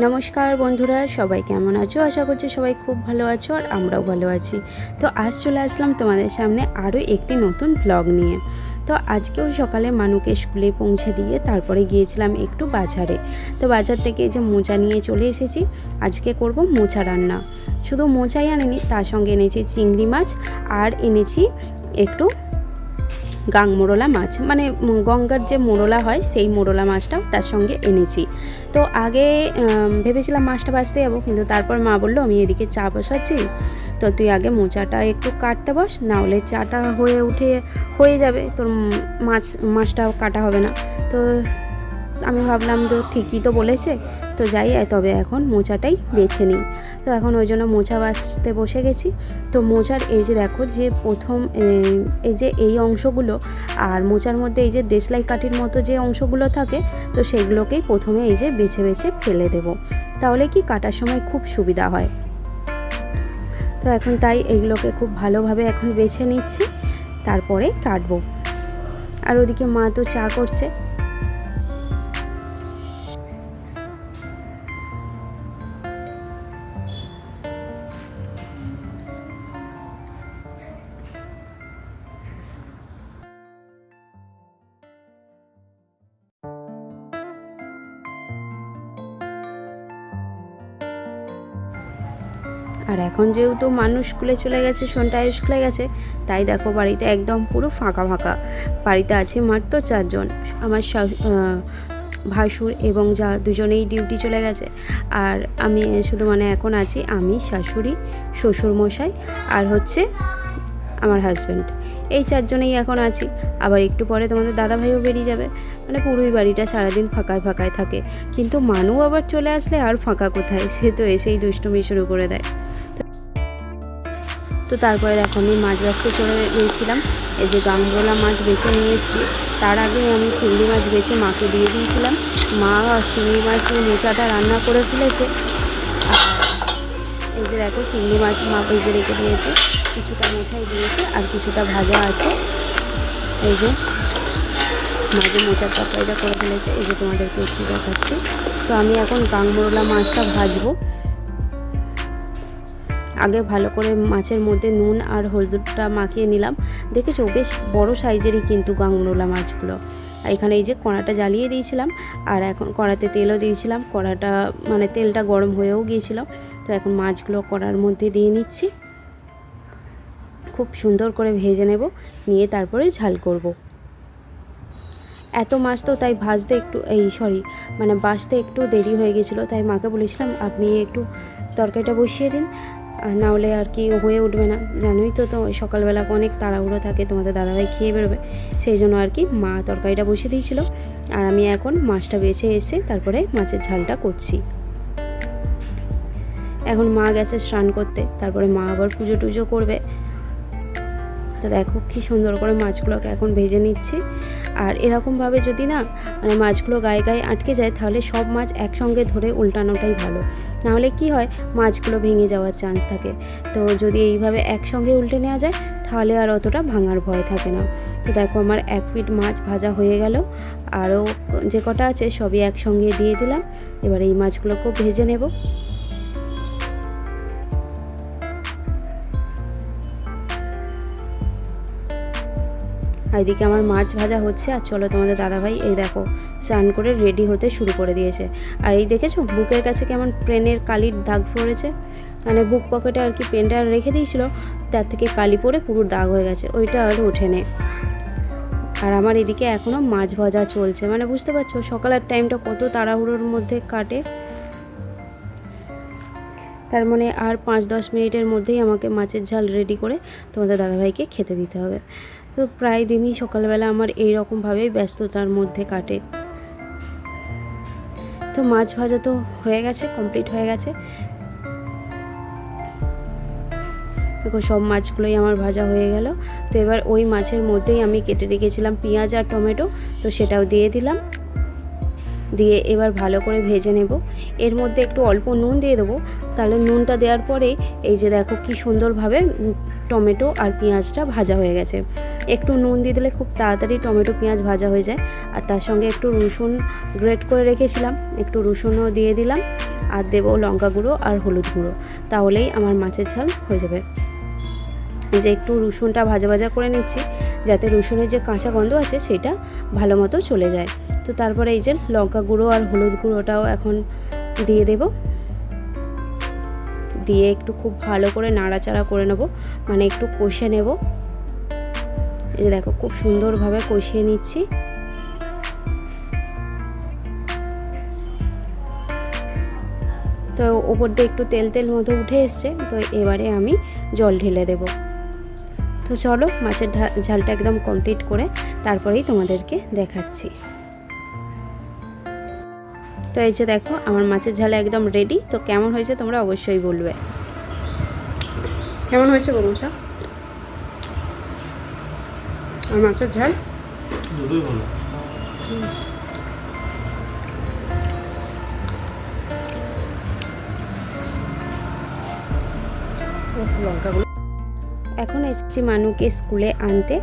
নমস্কার বন্ধুরা, সবাই কেমন আছো? আশা করছি সবাই খুব ভালো আছো আর আমরাও ভালো আছি। তো আজ চলে আসলাম তোমাদের সামনে আরও একটি নতুন ব্লগ নিয়ে। তো আজকেও সকালে মানুকে স্কুলে পৌঁছে দিয়ে তারপরে গিয়েছিলাম একটু বাজারে। তো বাজার থেকে যে মোচা নিয়ে চলে এসেছি, আজকে করব মোচা রান্না। শুধু মোচাই আনিনি, তার সঙ্গে এনেছি চিংড়ি মাছ আর এনেছি একটু গাং মোরলা মাছ। মানে গঙ্গার যে মোরলা হয়, সেই মোরলা মাছটাও তার সঙ্গে এনেছি। তো আগে ভেবেছিলাম মাছটা বাঁচতে যাব, কিন্তু তারপর মা বলল, আমি এদিকে চা বসাচ্ছি। তো তুই আগে মোচাটা একটু কাটতে বস, না হলে চাটা হয়ে উঠে, হয়ে যাবে। তোর মাছ, মাছটাও কাটা হবে না। তো আমি ভাবলাম, তো ঠিকই তো বলেছে। তো যাই, তবে এখন মোচাটাই বেছে নিই। তো এখন ওই জন্য মোচা বাছতে বসে গেছি। তো মোচার এই যে দেখো যে প্রথম এই যে এই অংশগুলো আর মোচার মধ্যে এই যে দেশলাই কাঠির মতো যে অংশগুলো থাকে, তো সেগুলোকেই প্রথমে এই যে বেছে বেছে ফেলে দেব। তাহলে কি কাটার সময় খুব সুবিধা হয়। তো এখন তাই এইগুলোকে খুব ভালোভাবে এখন বেছে নিচ্ছি, তারপরে কাটবো। আর ওদিকে মা তো চা করছে। আর এখন যেহেতু মানুষ স্কুলে চলে গেছে সন্টায় স্কুলে গেছে, তাই দেখো বাড়িটা একদম পুরো ফাঁকা ফাঁকা। বাড়িতে আছে মাত্র চারজন, আমার ভাসুর এবং যা দুজনেই ডিউটি চলে গেছে। আর আমি শুধু মানে এখন আছি আমি, শাশুড়ি শ্বশুর মশাই আর হচ্ছে আমার হাজব্যান্ড এই চারজনেই এখন আছি। আবার একটু পরে তোমাদের দাদাভাইও বেরিয়ে যাবে। মানে পুরোই বাড়িটা সারাদিন ফাঁকায় ফাঁকায় থাকে। কিন্তু মানু আবার চলে আসলে আর ফাঁকা কোথায়? সে তো এসেই দুষ্টুমি শুরু করে দেয়। তো তারপরে দেখো আমি মাছ বাছতে চলে গিয়েছিলাম এই যে গাংবোলা মাছ বেছে নিয়ে এসেছি। তার আগে আমি চিংড়ি মাছ বেছে মাকে দিয়ে দিয়েছিলাম। মা চিংড়ি মাছ দিয়ে মোচাটা রান্না করে ফেলেছে। এই যে দেখো চিংড়ি মাছ মা ভেজে রেখে দিয়েছে। কিছুটা মোছাই দিয়েছে আর কিছুটা ভাজা আছে। এই যে মাঝে মোচার তরকারিটা করে ফেলেছে, এই যে তোমাদেরকে একটু দেখাচ্ছি। তো আমি এখন গাংমোরলা মাছটা ভাজবো। আগে ভালো করে মাছের মধ্যে নুন আর হলুদটা মাখিয়ে নিলাম। দেখেছ? বেশ বড় সাইজেরই কিন্তু গাংমোরলা মাছগুলো। এখানে এই যে কড়াটা জ্বালিয়ে দিয়েছিলাম, আর এখন কড়াতে তেলও দিয়েছিলাম। কড়াটা মানে তেলটা গরম হয়েও গিয়েছিল। তো এখন মাছগুলো কড়ার মধ্যে দিয়ে নিচ্ছি। খুব সুন্দর করে ভেজে নেব, নিয়ে তারপরে ঝাল করব। এত মাছ তো তাই ভাজতে একটু, এই সরি মানে বাছতে একটু দেরি হয়ে গেছিল তাই মাকে বলেছিলাম, আপনি একটু তরকারিটা বসিয়ে দিন। আর না হলে আর কি হয়ে উঠবে না। জানোই তো তো সকালবেলা অনেক তাড়াহুড়ো থাকে, তোমাদের দাদাভাই খেয়ে বেরোবে। সেই জন্য আর কি মা তরকারিটা বসিয়ে দিয়েছিল। আর আমি এখন মাছটা বেছে এসে তারপরে মাছের ঝালটা করছি। এখন মা গেছে স্নান করতে, তারপরে মা আবার পুজো টুজো করবে। তো দেখো কি সুন্দর করে মাছগুলোকে এখন ভেজে নিচ্ছি। আর এরকমভাবে যদি না মানে মাছগুলো গায়ে গায়ে আটকে যায়, তাহলে সব মাছ একসঙ্গে ধরে উল্টানোটাই ভালো। নাহলে কি হয়, মাছগুলো ভেঙে যাওয়ার চান্স থাকে। তো যদি এইভাবে একসঙ্গে উল্টে নেওয়া যায়, তাহলে আর অতটা ভাঙার ভয় থাকে না। তো দেখো আমার এক পিট মাছ ভাজা হয়ে গেল। আরও যে কটা আছে, সবই একসঙ্গে দিয়ে দিলাম। এবার এই মাছগুলোকেও ভেজে নেব। আর এদিকে আমার মাছ ভাজা হচ্ছে। আর চলো তোমাদের দাদাভাই, এই দেখো স্নান করে রেডি হতে শুরু করে দিয়েছে। আর এই দেখেছ, বুকের কাছে কেমন প্লেনের কালির দাগ পড়েছে? মানে বুক পকেটে আর কি পেনটা রেখে দিয়েছিল, তার থেকে কালি পরে পুরো দাগ হয়ে গেছে, ওইটা আর ওঠে আর আমার এদিকে এখনও মাছ ভাজা চলছে মানে বুঝতে পারছ, সকালের টাইমটা কত তাড়াহুড়োর মধ্যে কাটে। তার মানে আর পাঁচ দশ মিনিটের মধ্যেই আমাকে মাছের ঝাল রেডি করে তোমাদের দাদাভাইকে খেতে দিতে হবে। তো প্রায় দিনই সকালবেলা আমার এই রকমভাবেই ব্যস্ততার মধ্যে কাটে। তো মাছ ভাজা তো হয়ে গেছে কমপ্লিট হয়ে গেছে। দেখো সব মাছগুলোই আমার ভাজা হয়ে গেল। তো এবার ওই মাছের মধ্যেই আমি কেটে রেখেছিলাম পেঁয়াজ আর টমেটো, তো সেটাও দিয়ে দিলাম। দিয়ে এবার ভালো করে ভেজে নেব। এর মধ্যে একটু অল্প নুন দিয়ে দেবো। তাহলে নুনটা দেওয়ার পরে এই যে দেখো কি সুন্দরভাবে টমেটো আর পেঁয়াজটা ভাজা হয়ে গেছে। একটু নুন দিয়ে দিলে খুব তাড়াতাড়ি টমেটো, পেঁয়াজ ভাজা হয়ে যায়। আর তার সঙ্গে একটু রসুন গ্রেট করে রেখেছিলাম। একটু রসুনও দিয়ে দিলাম। আর দেবো লঙ্কা গুঁড়ো আর হলুদ গুঁড়ো। তাহলেই আমার মাছের ঝাল হয়ে যাবে। যে একটু রসুনটা ভাজা ভাজা করে নিচ্ছি, যাতে রসুনের যে কাঁচা গন্ধ আছে সেটা ভালো মতো চলে যায়। তো তারপরে এই যে লঙ্কা গুঁড়ো আর হলুদ গুঁড়োটাও এখন দিয়ে দেব। দিয়ে একটু খুব ভালো করে নাড়াচাড়া করে নেব। মানে একটু কষে নেব। এই যে দেখো, খুব সুন্দরভাবে কষিয়ে নিচ্ছি। তো ওপর দিয়ে একটু তেল তেল মতো উঠে এসছে, তো এবারে আমি জল ঢেলে দেব। তো চলো, মাছের ঝালটা একদম কমপ্লিট করে তারপরেই তোমাদেরকে দেখাচ্ছি। তো এই যে দেখো, আমার মাছের ঝাল একদম রেডি তো কেমন হয়েছে তোমরা অবশ্যই বলবে। কেমন হয়েছে গরমসা আর মাছের ঝাল? দুটোই ভালো। লঙ্কাগুলো। এখন এসেছি মানুকে স্কুলে আনতে।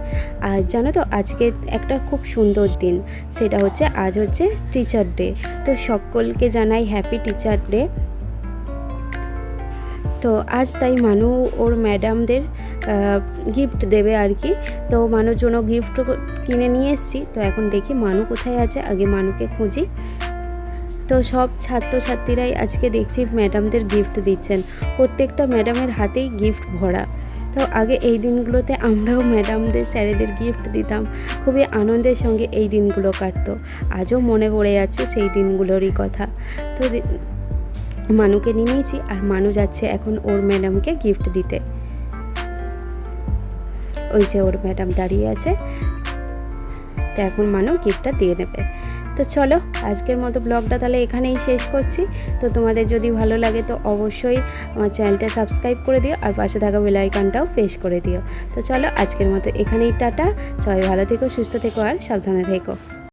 আর জানো তো আজকে একটা খুব সুন্দর দিন। সেটা হচ্ছে আজ হচ্ছে টিচার ডে তো সকলকে জানাই হ্যাপি টিচার ডে তো আজ তাই মানু ওর ম্যাডামদের গিফট দেবে আর কি। তো মানুর জন্য গিফট কিনে নিয়ে এসেছি। তো এখন দেখি মানু কোথায় আছে। আগে মানুকে খুঁজি। তো সব ছাত্রছাত্রীরাই আজকে দেখছি ম্যাডামদের গিফট দিচ্ছেন। প্রত্যেকটা ম্যাডামের হাতেই গিফট ভরা। তো আগে এই দিনগুলোতে আমরাও ম্যাডামদের স্যারেদের গিফট দিতাম। খুবই আনন্দের সঙ্গে এই দিনগুলো কাটতো। আজও মনে পড়ে যাচ্ছে সেই দিনগুলোরই কথা। তো মানুকে নিয়ে নিয়েছি আর মানু যাচ্ছে এখন ওর ম্যাডামকে গিফট দিতে। ওই যে ওর ম্যাডাম দাঁড়িয়ে আছে। তো এখন মানু গিফটটা দিয়ে নেবে। তো চলো, আজকের মতো ব্লগটা তাহলে এখানেই শেষ করছি। তো তোমাদের যদি ভালো লাগে তো অবশ্যই আমার চ্যানেলটা সাবস্ক্রাইব করে দিও আর পাশে থাকা বেলাইকানটাও প্রেস করে দিও। তো চলো, আজকের মতো এখানেই টাটা। সবাই ভালো থেকো, সুস্থ থেকো আর সাবধানে থেকো।